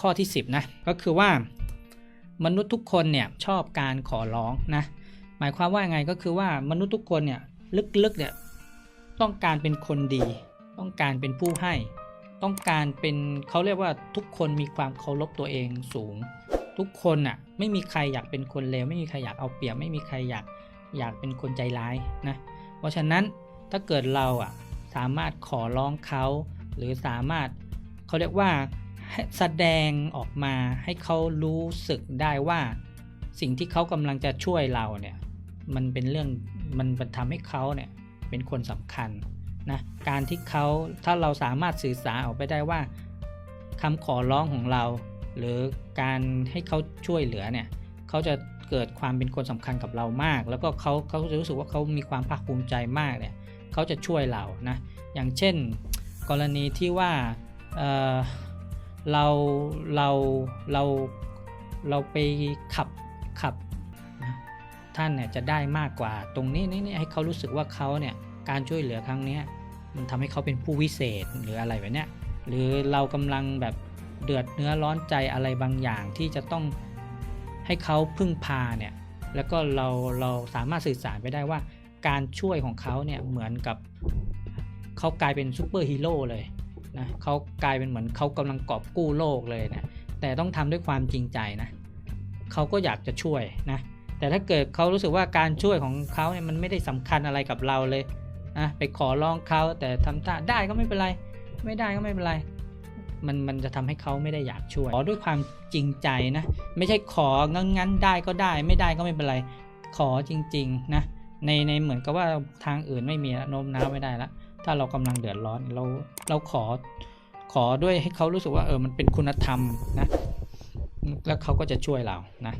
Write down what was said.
ข้อที่ 10 นะ ก็คือว่ามนุษย์ทุกคนเนี่ยชอบการขอร้องนะ หมายความว่าไงก็คือว่ามนุษย์ทุกคนเนี่ยลึกๆเนี่ยต้องการเป็นคนดี ต้องการเป็นผู้ให้ ต้องการเป็นเขาเรียกว่าทุกคนมีความเคารพตัวเองสูง ทุกคนน่ะไม่มีใครอยากเป็นคนเลวไม่มีใครอยากเอาเปรียบไม่มีใครอยากอยากเป็นคนใจร้ายนะเพราะฉะนั้นถ้าเกิดเราอะสามารถขอร้องเขาหรือสามารถเขาเรียกว่า แสดงออกมาให้เขารู้สึกได้ว่า สิ่งที่เขากำลังจะช่วยเราเนี่ยมันเป็นเรื่องมันมันทำให้เขาเนี่ยเป็นคนสำคัญนะการที่เขาถ้าเราสามารถสื่อสารออกไปได้ว่าคำขอร้องของเรา หรือการให้เขาช่วยเหลือเนี่ยเขาจะเกิดความเป็นคนสำคัญกับเรามาก แล้วก็เขาเขาจะรู้สึกว่าเขามีความภาคภูมิใจมากเนี่ยเขาจะช่วยเรานะอย่างเช่น กรณีที่ว่า เราเราเราเราไปขับขับท่านเนี่ยจะได้มากกว่า ตรงนี้นี่ให้เขารู้สึกว่าเขาเนี่ยการช่วยเหลือครั้งนี้มันทำให้เขาเป็นผู้วิเศษหรืออะไรแบบเนี้ยหรือเรากำลังแบบเดือดเนื้อร้อนใจอะไรบางอย่างที่จะต้องให้เขาพึ่งพาเนี่ยแล้วก็เราเราสามารถสื่อสารไปได้ว่า การช่วยของเขาเนี่ยเหมือนกับเขากลายเป็นซูเปอร์ฮีโร่เลย นะเขากลายเป็นเหมือนเขากำลังกอบกู้โลกเลยนะแต่ต้องทำด้วยความจริงใจนะเขาก็อยากจะช่วยนะแต่ถ้าเกิดเขารู้สึกว่าการช่วยของเขาเนี่ยมันไม่ได้สำคัญอะไรกับเราเลยนะไปขอร้องเขาแต่ทำท่าได้ก็ไม่เป็นไร ไม่ได้ก็ไม่เป็นไรมันมันจะทำให้เขาไม่ได้อยากช่วยขอด้วยความจริงใจนะไม่ใช่ของั้นงั้นได้ก็ได้ ไม่ได้ก็ไม่เป็นไร ขอจริง ๆ นะในในเหมือนกับว่าทางอื่นไม่มีละโน้มน้าวไม่ได้ละ ถ้าเรากำลังเดือดร้อนเราเราขอขอด้วยให้เขารู้สึกว่าเออมันเป็นคุณธรรมนะ แล้วเขาก็จะช่วยเรานะ